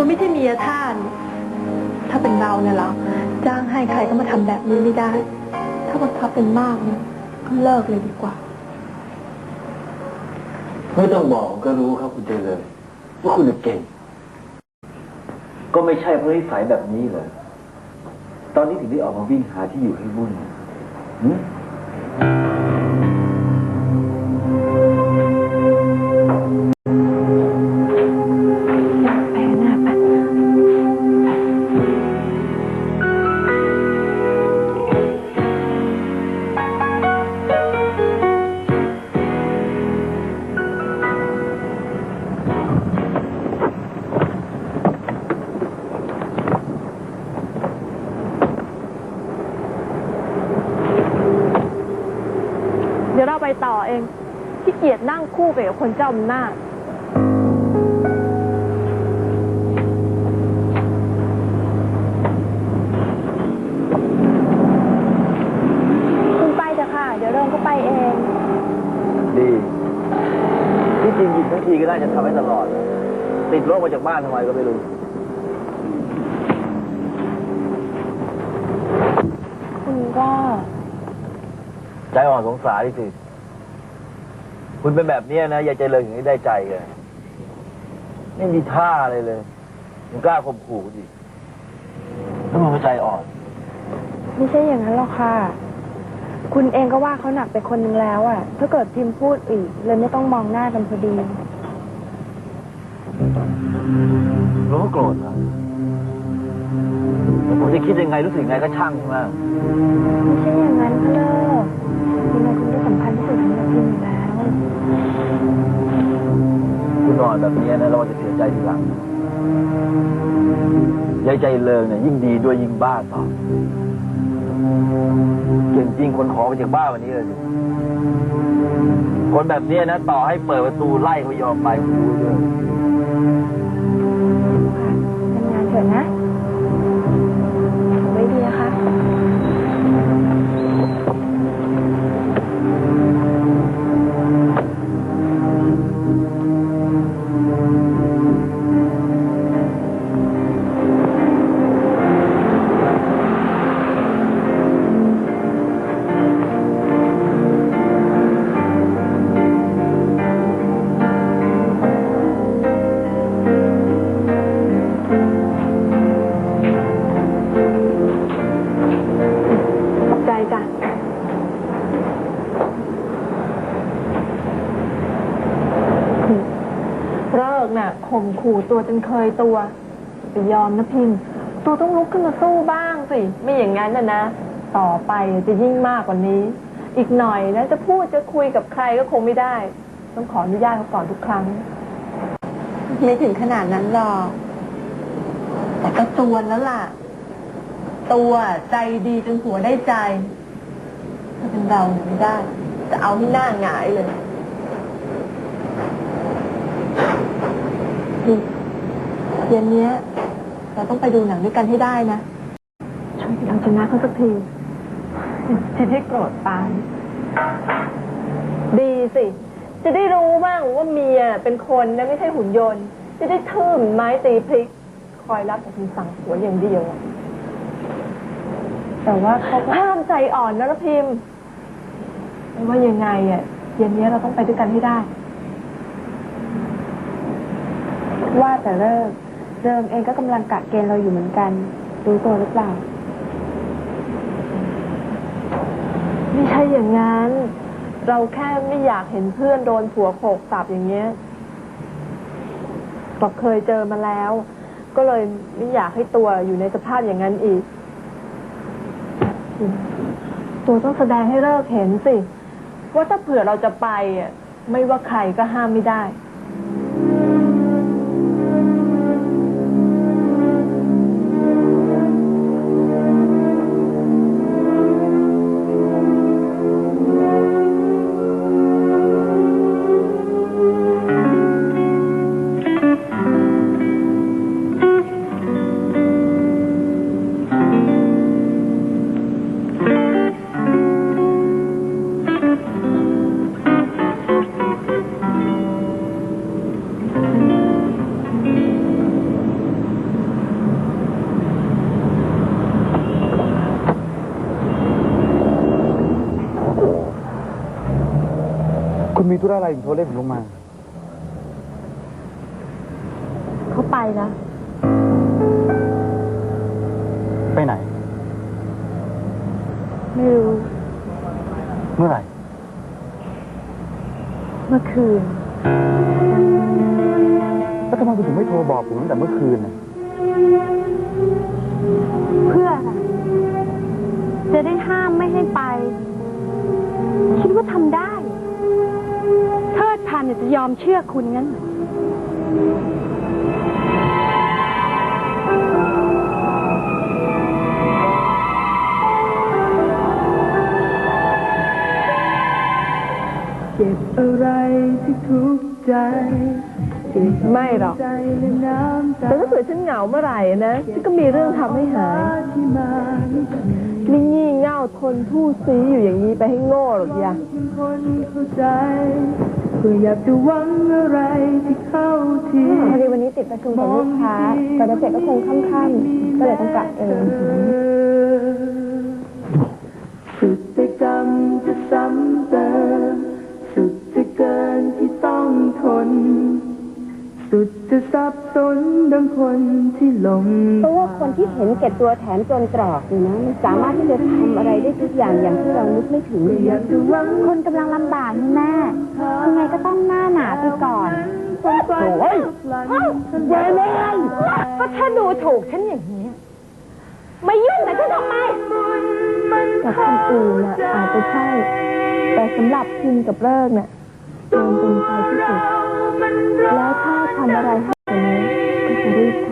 ตัวไม่ใช่เมียท่าน ถ้าเป็นเราเนี่ยเหรอจ้างให้ใครก็มาทำแบบนี้ไม่ได้ ถ้าบังคับเป็นมากเนี่ยก็เลิกเลยดีกว่า ไม่ต้องบอกผมก็รู้ครับคุณเจริญว่าคุณน่ะเก่ง ก็ไม่ใช่เพราะนิสัยแบบนี้เลย ตอนนี้ถึงได้ออกมาวิ่งหาที่อยู่ให้วุ่นหึแดี๋ยวเราไปต่อเองที่เกียจนั่งคู่ไปกับคนเจ้าอำนาจคุณไปเถอะค่ะ เดี๋ยวเริ่มก็ไปเอง ดีที่จริงหยิบทั้งทีก็ได้จะทำให้ตลอดเลยติดรถมาจากบ้านทำไมก็ไม่รู้ คุณก็ ใจอ่อนสงสารดิสิ คุณเป็นแบบเนี้ยนะอย่าใจเลยถึงให้ได้ใจเลยไม่มีท่าอะไรเลยยังกล้าข่มขู่ดิแล้วมันก็ใจอ่อน ไม่ใช่อย่างนั้นหรอกค่ะ คุณเองก็ว่าเขาหนักไปคนนึงแล้วอะถ้าเกิดพิมพ์พูดอีก เลยไม่ต้องมองหน้ากันพอดีเราก็โกรธนะแต่ผมจะคิดยังไงรู้สึกยังไงก็ช่างใช่ไหมไม่ใช่อย่างนั้นค่ะเลิกยั ก่อนแบบนี้นะเราจะเสียใจทีหลังยายใจเลิงเนี่ยยิ่งดีด้วยยิ่งบ้าต่อเก่งจริงคนขอมาจากบ้าวันนี้เลยคนแบบนี้นะต่อให้เปิดประตูไล่เขายอมไปคุณรู้ด้วยทำงานเถอะนะ กน่ะข่มขู่ตัวจนเคยตัวไปยอมนะพิมพ์ ตัวต้องลุกขึ้นมาสู้บ้างสิ ไม่อย่างนั้นนะนะ ต่อไปจะยิ่งมากกว่านี้ อีกหน่อยนะจะพูดจะคุยกับใครก็คงไม่ได้ ต้องขออนุญาตเขาก่อนทุกครั้ง ไม่ถึงขนาดนั้นหรอก แต่ก็ตัวแล้วล่ะ ตัวใจดีจนหัวได้ใจ ถ้าเป็นเราเนี่ยไม่ได้ จะเอาที่หน้าหงายเลย เย็นเนี้ย เราต้องไปดูหนังด้วยกันให้ได้นะ ช่วยเอาชนะเขาสักทีจะได้โกรธปานดีสิ จะได้รู้บ้างว่าเมียเป็นคนนะไม่ใช่หุ่นยนต์ จะได้ทื่มไม้ตีพริก คอยรับแต่คำสั่งหัวอย่างเดียว แต่ว่าเขาก็ห้ามใจอ่อนนะละพิมไม่ว่ายังไงอะเย็นนี้เราต้องไปด้วยกันให้ได้ ว่าแต่เลิก เดิมเองก็กำลังกะเกณฑ์เราอยู่เหมือนกันรู้ตัวหรือเปล่า ไม่ใช่อย่างนั้น เราแค่ไม่อยากเห็นเพื่อนโดนผัวโขกสับอย่างเงี้ยบอกเคยเจอมาแล้ว ก็เลยไม่อยากให้ตัวอยู่ในสภาพอย่างนั้นอีก ตัวต้องแสดงให้เลิกเห็นสิ ว่าถ้าเผื่อเราจะไปอะไม่ว่าใครก็ห้ามไม่ได้ ธุระอะไรถึงโทรเรียกผมลงมา เขาไปแล้วไปไหน ไม่รู้เมื่อไหร่ เมื่อคืน แล้วทำไมคุณถึงไม่โทรบอกผมตั้งแต่เมื่อคืนน่ะ ยจะยอมเชื่อคุณงั้นเหรอเก็บอะไรที่ทุกข์ใจเก็บไม่หรอกใจและน้ำตาแต่ถ้าเผื่อฉันเหงาเมื่อไหร่นะ ฉันก็มีเรื่องทำให้หายที่มาไม่เคยไม่งี่เง่าทนทู่ซีอยู่อย่างนี้ไปให้โง่หรอกอย่า เป็นคนเข้าใจเพื่ออยากจะหวังอะไรที่เข้าทีพอดีวันนี้ติดประชุมกับลูกค้ากว่าจะเสร็จก็คงค่ำๆก็เลยต้องกลับเองสุดแต่กรรมจะซ้ำเติมสุดจะเกินที่ต้องทน สุดจะสับสนดังคนที่หลงเพราะว่าคนที่เห็นแก่ตัวแถมจนตรอกนี่นะมันสามารถที่จะทำอะไรได้ทุกอย่างอย่างที่เรานึกไม่ถึงเลยอยากจะหวังคนกำลังลำบากนี่แม่ยังไงก็ต้องหน้าหนาไปก่อนโอ้ยเย้เลยก็ถ้าดูถูกฉันอย่างนี้มายุ่งกับฉันทำไมกับคนอื่นน่ะอาจจะใช่ แต่สำหรับพิมกับเลิกเนี่ย ตามเป็นไปที่สุด แล้วถ้าทำอะไรให้คนนี้ก็จะรีบ